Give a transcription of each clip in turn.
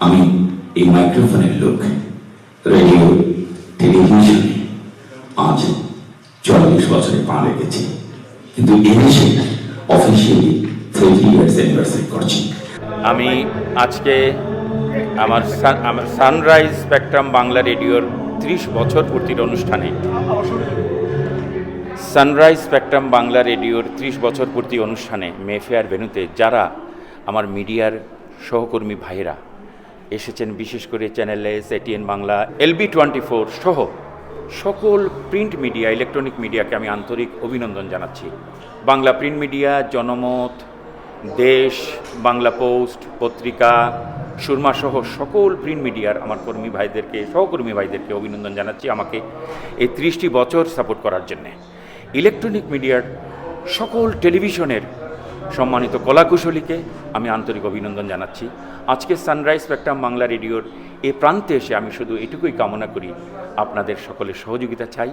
আমি এই মাইক্রোফোনের লোক। রেডিও, টেলিভিশনে। আজ চল্লিশ বছরে পা রেখেছি। কিন্তু এনেছে অফিসিয়ালি থার্টি ইয়ার্স অ্যানিভার্সারি করছি। আমি আজকে আমার আমার সানরাইজ স্পেকট্রাম বাংলা রেডিওর ত্রিশ বছর পূর্তির অনুষ্ঠানে সানরাইজ স্পেকট্রাম বাংলা রেডিওর ত্রিশ বছর পূর্তি অনুষ্ঠানে মেফেয়ার ভেনুতে যারা আমার মিডিয়ার সহকর্মী ভাইয়েরা এসেছেন বিশেষ করে channel S ATN Bangla, LB twenty four সহ সকল প্রিন্ট মিডিয়া, ইলেকট্রনিক মিডিয়াকে আমি আন্তরিক অভিনন্দন জানাচ্ছি। বাংলা প্রিন্ট মিডিয়া, জনমত, দেশ, বাংলা পোস্ট, পত্রিকা, সুরমা সহ সকল প্রিন্ট মিডিয়ার আমার কর্মী ভাইদেরকে, সহকর্মী ভাইদেরকে অভিনন্দন জানাচ্ছি আমাকে এই ত্রিশটি বছর সাপোর্ট করার জন্যে। ইলেকট্রনিক মিডিয়ার সকল টেলিভিশনের সম্মানিত কলাকুশলীকে আমি আন্তরিক অভিনন্দন জানাচ্ছি। আজকে সানরাইজ স্পেকট্রাম বাংলা রেডিওর এ প্রান্তে এসে আমি শুধু এটুকুই কামনা করি, আপনাদের সকলের সহযোগিতা চাই।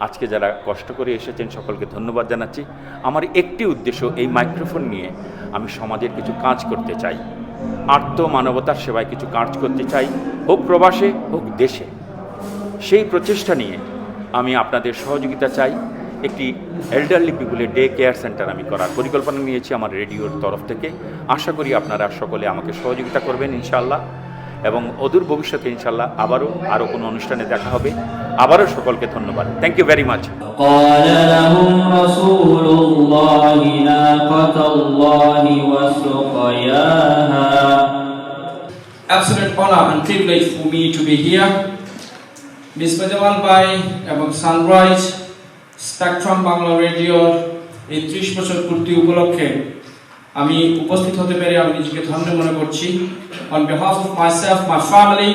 আজকে যারা কষ্ট করে এসেছেন সকলকে ধন্যবাদ জানাচ্ছি। আমার একটি উদ্দেশ্য, এই মাইক্রোফোন নিয়ে আমি সমাজের কিছু কাজ করতে চাই। আত্ম মানবতার সেবায় কিছু কাজ করতে চাই, হোক প্রবাসে, হোক দেশে। সেই প্রচেষ্টা নিয়ে আমি আপনাদের সহযোগিতা চাই। একটি এল্ডারলি পিপুলের ডে কেয়ার সেন্টার আমি করার পরিকল্পনা নিয়েছি আমার রেডিওর তরফ থেকে আশা করি আপনারা সকলে আমাকে সহযোগিতা করবেন ইনশাল্লাহ এবং অদূর ভবিষ্যতে ইনশাল্লাহ আবারও আরও কোনো অনুষ্ঠানে দেখা হবে আবারও সকলকে ধন্যবাদ thank you very much Absolute honor and privilege for me to be here. Mr. Bajawan Bai এবং Sunrise স্পেকট্রাম বাংলা রেডিওর এই ত্রিশ বছর পূর্তি উপলক্ষে আমি উপস্থিত হতে পেরে আমি নিজেকে ধন্য মনে করছি। On behalf of myself my family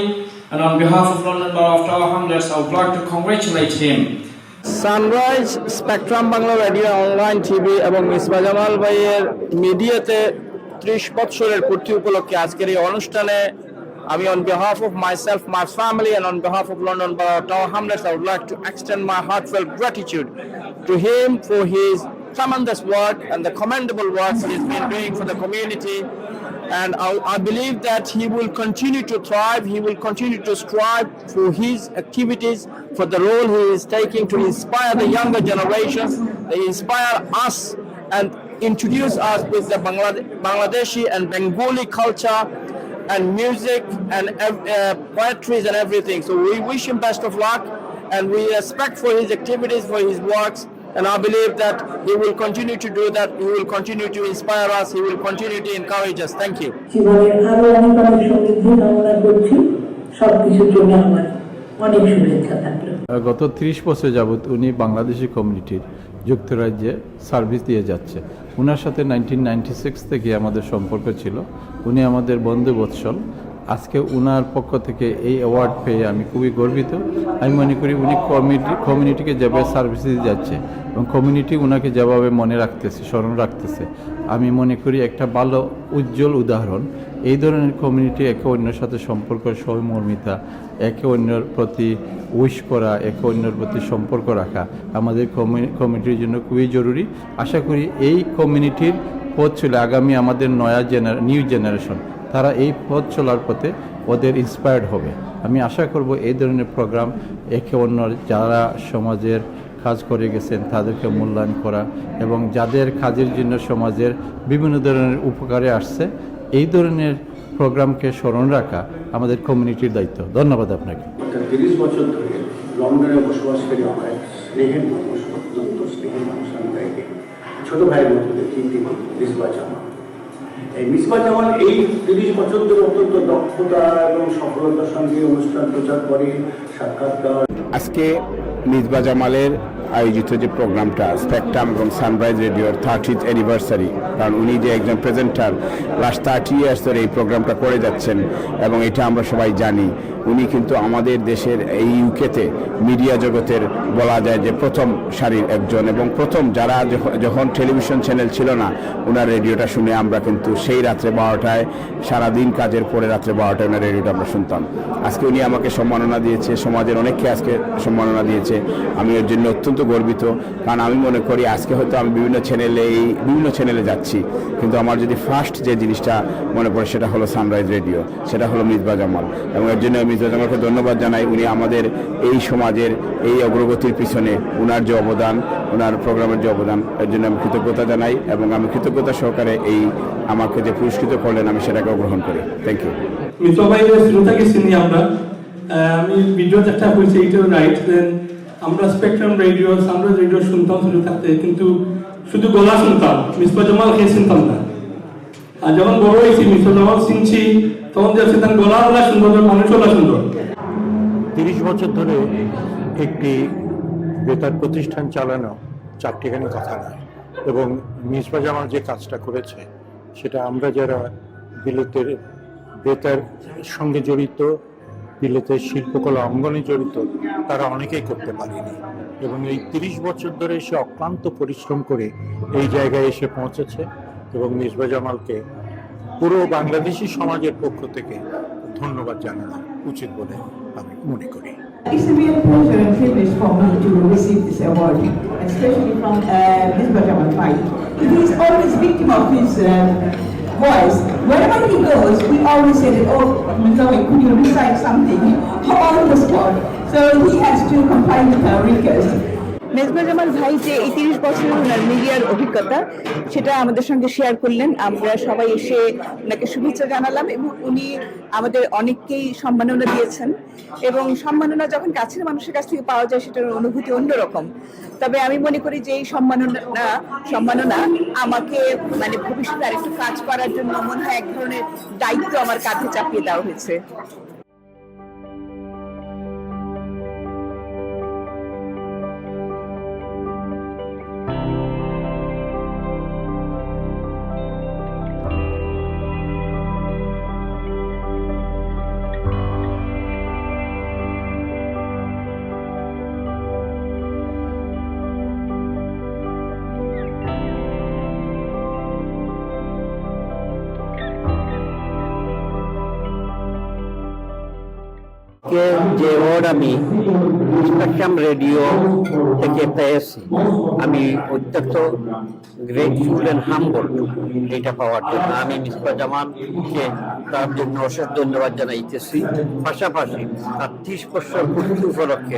and on behalf of London Borough of Tower Hamlets, I would like to congratulate sunrise spectrum Bangla radio online TV এবং মিসবা জামাল ভাইয়ের মিডিয়াতে ত্রিশ বৎসরের পূর্তি উপলক্ষে আজকের এই অনুষ্ঠানে I mean, on behalf of myself, my family, and on behalf of London Borough Tower Hamlets, I would like to extend my heartfelt gratitude to him for his tremendous work and the commendable work he's been doing for the community. And I, I believe that he will continue to thrive, he will continue to strive for his activities, for the role he is taking to inspire the younger generations, they inspire us and introduce us with the Bangladeshi and Bengali culture and music and uh, poetries and everything. So we wish him best of luck and we respect for his activities, for his works. And I believe that he will continue to do that. He will continue to inspire us. He will continue to encourage us. Thank you. গত ত্রিশ বছর যাবৎ উনি বাংলাদেশি কমিউনিটির যুক্তরাজ্যে service দিয়ে যাচ্ছে ওনার সাথে নাইনটিন নাইনটি সিক্স থেকে আমাদের সম্পর্ক ছিল। উনি আমাদের বন্ধু বৎসল আজকে উনার পক্ষ থেকে এই অ্যাওয়ার্ড পেয়ে আমি খুবই গর্বিত। আমি মনে করি উনি কমিউনিটি কমিউনিটিকে যেভাবে সার্ভিস দিয়ে যাচ্ছে এবং কমিউনিটি ওনাকে যেভাবে মনে রাখতেছে, স্মরণ রাখতেছে, আমি মনে করি একটা ভালো, উজ্জ্বল উদাহরণ। এই ধরনের কমিউনিটি একে অন্যের সাথে সম্পর্ক, সহমর্মিতা, একে অন্যের প্রতি উইশ করা, একে অন্যের প্রতি সম্পর্ক রাখা আমাদের কমিউনিটির জন্য খুবই জরুরি। আশা করি এই কমিউনিটির পথ চলে আগামী আমাদের নয়া জেনার নিউ জেনারেশন তারা এই পথ চলার পথে ওদের ইন্সপায়ার্ড হবে। আমি আশা করব এই ধরনের প্রোগ্রাম একে অন্য যারা সমাজের কাজ করে গেছেন, তাদেরকে মূল্যায়ন করা এবং যাদের কাজের জন্য সমাজের বিভিন্ন ধরনের উপকারে আসছে এই ধরনের প্রোগ্রামকে স্মরণ রাখা আমাদের কমিউনিটির দায়িত্ব। ধন্যবাদ আপনাকে। তিরিশ বছর ধরে লন্ডনে বসবাসকারী আমার স্নেহের মানুষ অত্যন্ত স্নেহের মানুষ আমি তাইকে ছোট ভাইয়ের মতো দেখি তিনি মিসবা জামান এই মিসবা জামান এই তিরিশ বছর ধরে অত্যন্ত দক্ষতা এবং সফলতার সঙ্গে অনুষ্ঠান প্রচার করে সাক্ষাৎকার। আজকে মিজবা জামালের আয়োজিত যে প্রোগ্রামটা স্পেকট্রাম এবং সানরাইজ রেডিওর থার্টিথ অ্যানিভার্সারি কারণ উনি যে একজন প্রেজেন্টার লাস্ট থার্টি ইয়ার্স ধরে এই প্রোগ্রামটা করে যাচ্ছেন এবং এটা আমরা সবাই জানি। উনি কিন্তু আমাদের দেশের এই ইউকেতে মিডিয়া জগতের বলা যায় যে প্রথম সারির একজন এবং প্রথম যারা যখ- যখন টেলিভিশন চ্যানেল ছিল না ওনার রেডিওটা শুনে আমরা কিন্তু সেই রাত্রে বারোটায়, সারাদিন কাজের পরে রাত্রে বারোটায় ওনার রেডিওটা আমরা শুনতাম। আজকে উনি আমাকে সম্মাননা দিয়েছে, সমাজের অনেককে আজকে সম্মাননা দিয়েছে। আমি এর জন্য অত্যন্ত গর্বিত, কারণ আমি মনে করি আজকে হয়তো আমি বিভিন্ন চ্যানেলে এই, বিভিন্ন চ্যানেলে যাচ্ছি। যাচ্ছি কিন্তু আমার যদি ফার্স্ট যে জিনিসটা মনে পড়ে সেটা হলো সানরাইজ রেডিও সেটা হলো মিসবা জামাল। এবং এর জন্য মিসবা জামালকে ধন্যবাদ জানাই, উনি আমাদের এই সমাজের এই অগ্রগতির পিছনে উনার যে অবদান ওনার প্রোগ্রামের যে অবদান, এর জন্য আমি কৃতজ্ঞতা জানাই এবং আমি কৃতজ্ঞতা সহকারে এই আমাকে যে পুরস্কৃত করলেন, আমি সেটাকেও গ্রহণ করি। থ্যাংক ইউ আমরা। আমি ভিডিও দেখা হয়েছে এইটাও রাইট দেন আমরা স্পেকট্রাম রেডিও সানরাইজ রেডিও শুনতাম শুরু থাকতে কিন্তু শুধু গলা শুনতাম মিসবা জামাল খেয়ে শুনতাম না। আর যখন বড় হয়েছি মিসবা জামাল শুনছি, তখন দেখছি তার গলা হলা সুন্দর মানুষ হলা সুন্দর। তিরিশ বছর ধরে একটি বেতার প্রতিষ্ঠান চালানো চারটিখানি কথা নয়। এবং মিসবা জামাল যে কাজটা করেছে, সেটা আমরা যারা বিলেতের বেতার সঙ্গে জড়িত, বিলেতের শিল্পকলা অঙ্গনে জড়িত, তারা অনেকেই করতে পারেনি। এবং এই তিরিশ বছর ধরে সে অক্লান্ত পরিশ্রম করে এই জায়গায় এসে পৌঁছেছে এবং মিসবা জামালকে পুরো বাংলাদেশি সমাজের পক্ষ থেকে ধন্যবাদ জানানো উচিত বলে আমি মনে করি It's a real pleasure and privilege for me to receive this award, especially from uh, Ms. Bajamal Pai. He is always victim of his uh, voice. Wherever he goes, he always said, oh, Mzoe, could you recite something on the spot? So he has to comply with our request. Mezba Jamal ভাই যে এই তিরিশ বছরের ওনার মিডিয়ার অভিজ্ঞতা, সেটা আমাদের সঙ্গে শেয়ার করলেন। আমরা সবাই এসে ওনাকে শুভেচ্ছা জানালাম এবং উনি আমাদের অনেককেই সম্মাননা দিয়েছেন। এবং সম্মাননা যখন কাছের মানুষের কাছ থেকে পাওয়া যায়, সেটার অনুভূতি অন্যরকম। তবে আমি মনে করি যে এই সম্মাননা সম্মাননা আমাকে মানে ভবিষ্যতে আরেকটু কাজ করার জন্য মনে হয় এক ধরনের দায়িত্ব আমার কাঁধে চাপিয়ে দেওয়া হয়েছে। যে অ্যাওয়ার্ড আমি স্পেকট্রাম রেডিও থেকে পেয়েছি, আমি অত্যন্ত গ্রেটফুল অ্যান্ড হাম্বল এটা পাওয়ার জন্য। আমি মিসবা জামানকে তার জন্য অশেষ ধন্যবাদ জানাইতেছি। পাশাপাশি তার ত্রিশ বছর পূর্তি উপলক্ষে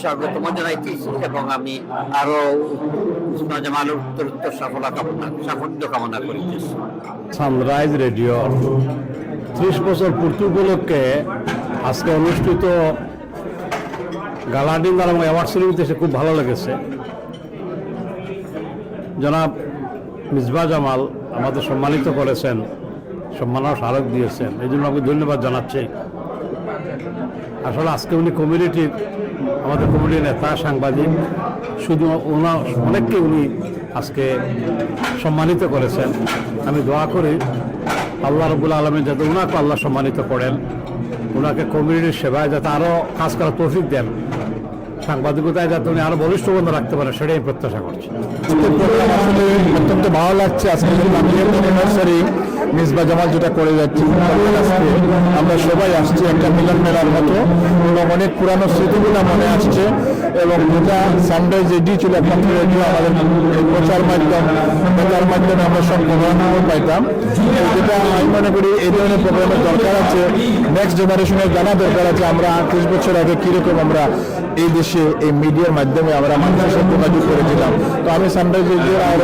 স্বাগতম জানাইতেছি এবং আমি আরও মিসবা জামানের উত্তর সফলতা কামনা সাফল্য কামনা করিতেছি। Sunrise radio. ত্রিশ বছর পূর্তি উপলক্ষে আজকে অনুষ্ঠিত গালা ডিনার এবং অ্যাওয়ার্ড সেরিমনিতে খুব ভালো লেগেছে। জনাব মিসবা জামাল আমাদের সম্মানিত করেছেন সম্মাননা স্মারক দিয়েছেন। এই জন্য আমাকে ধন্যবাদ জানাচ্ছি। আসলে আজকে উনি কমিউনিটির আমাদের কমিউনিটির নেতা, সাংবাদিক, শুধু ওনার অনেককে উনি আজকে সম্মানিত করেছেন। আমি দোয়া করি, আল্লাহ রবুল আলমের যাতে ওনাকে আল্লাহ সম্মানিত করেন। ওনাকে কমিউনিটির সেবায় যাতে আরও কাজ করার তৌফিক দেন। সাংবাদিকতায় যাতে উনি আরও বলিষ্ঠ বন্ধ রাখতে পারে, সেটাই প্রত্যাশা করছি। অত্যন্ত ভালো লাগছে। আজকে মিসবা জামাল যেটা করে যাচ্ছি আমরা সবাই আসছি একটা মিলন মেলার মতো এবং অনেক পুরানো স্মৃতিগুলো মনে আসছে এবং যেটা সানরাইজ রেডি ছিল একমাত্র আমাদের প্রচার মাধ্যম, প্রচার মাধ্যমে আমরা সব প্রোগ্রাম পাইতাম। যেটা আমি মনে করি এই ধরনের প্রোগ্রামের দরকার আছে নেক্সট জেনারেশনের জানা দরকার আছে, আমরা আটত্রিশ বছর আগে কীরকম আমরা এই দেশে এই মিডিয়ার মাধ্যমে আমরা মানুষের সাথে যোগাযোগ করেছিলাম তো আমি সানরাইজ রেডিও আর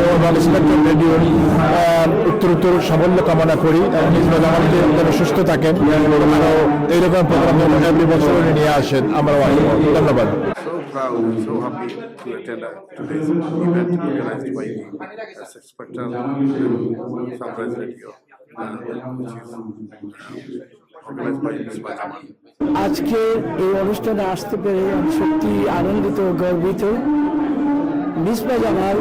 স্পেকট্রাম রেডিওর উত্তর উত্তর সাফল্য কামনা করি এবং সুস্থ থাকেন এইরকম প্রোগ্রাম এভরি বছর নিয়ে আসেন আমরা ধন্যবাদ proud, so happy to attend uh, today's event organized by Spectrum Sunrise Radio, uh, which is uh, organized by Ms. Bajaman. আজকে এই অনুষ্ঠানে আসতে পেরে আমি সত্যি আনন্দিত গর্বিত। মিসবা জামাল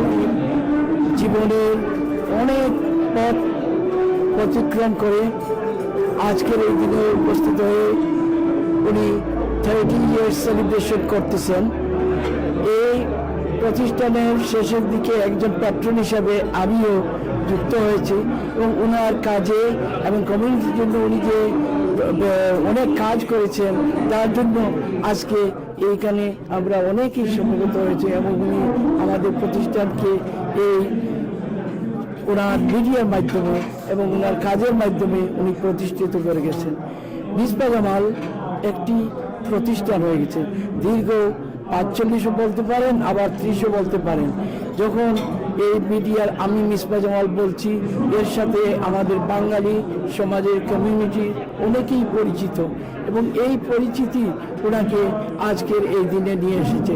জীবনের অনেক পথ অতিক্রম করে আজকের এই দিনে উপস্থিত হয়ে উনি থার্টি ইয়ার্স সেলিব্রেশন করতেছেন। এই প্রতিষ্ঠানের শেষের দিকে একজন প্যাট্রন হিসাবে আমিও যুক্ত হয়েছি এবং ওনার কাজে এবং কমিউনিটির জন্য উনি যে অনেক কাজ করেছেন। তার জন্য আজকে এইখানে আমরা অনেকেই সমবেত হয়েছে এবং উনি আমাদের প্রতিষ্ঠানকে এই ওনার মিডিয়ার মাধ্যমে এবং ওনার কাজের মাধ্যমে উনি প্রতিষ্ঠিত করে গেছেন। মিসবা জামাল একটি প্রতিষ্ঠান হয়ে গেছে। দীর্ঘ পাঁচচল্লিশও বলতে পারেন, আবার ত্রিশও বলতে পারেন। যখন এই মিডিয়ার আমি মিসবা জামাল বলছি, এর সাথে আমাদের বাঙালি সমাজের কমিউনিটি অনেকেই পরিচিত এবং এই পরিচিতি ওনাকে আজকের এই দিনে নিয়ে এসেছে।